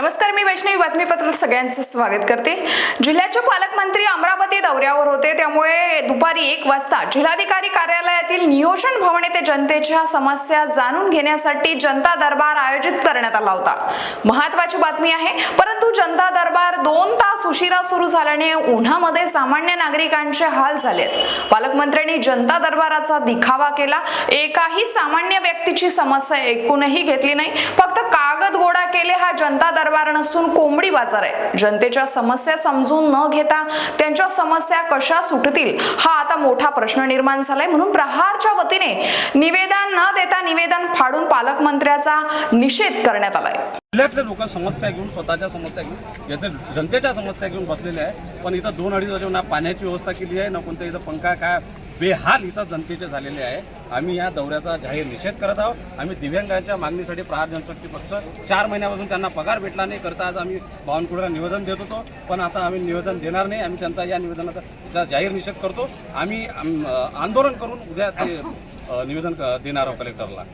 नमस्कार मी वैष्णवी बातमीपत्रात सगळ्यांचं स्वागत करते. जिल्ह्याचे पालकमंत्री अमरावती दौऱ्यावर होते त्यामुळे दुपारी एक वाजता जिल्हाधिकारी कार्यालयातील नियोजन भवन येथे जनतेच्या समस्या जाणून घेण्यासाठी जनता दरबार आयोजित करण्यात आला होता. महत्वाची बातमी आहे परंतु जनता दरबार दोन तास उशिरा सुरू झाल्याने उन्हामध्ये सामान्य नागरिकांचे हाल झालेत. पालकमंत्र्यांनी जनता दरबाराचा दिखावा केला. एकाही सामान्य व्यक्तीची समस्या ऐकूनही घेतली नाही. फक्त का गोळा हा जनता दरबार नसून कोंबडी बाजार आहे. जनतेच्या समस्या समजून न घेता त्यांच्या समस्या कशा सुटतील हा आता मोठा प्रश्न निर्माण झालाय. म्हणून प्रहारच्या वतीने निवेदन न देता निवेदन फाडून पालकमंत्र्याचा निषेध करण्यात आलाय. जिल्ह्यातले लोक समस्या घेऊन स्वतःच्या समस्या घेऊन येथे जनतेच्या समस्या घेऊन बसलेले आहे. पण इथं दोन अडीच वाजे ना पाण्याची व्यवस्था केली आहे ना कोणत्या इथं पंखा काय बेहाल इथं जनतेचे झालेले आहे. आम्ही या दौऱ्याचा जाहीर निषेध करत आहोत. आम्ही दिव्यांगांच्या मागणीसाठी प्रहार जनशक्ती पक्ष चार महिन्यापासून त्यांना पगार भेटला नाही करता आज आम्ही बावनकुळेला निवेदन देत होतो. पण आता आम्ही निवेदन देणार नाही. आम्ही त्यांचा या निवेदनाचा जाहीर निषेध करतो. आम्ही आंदोलन करून उद्या ते निवेदन देणार आहोत कलेक्टरला.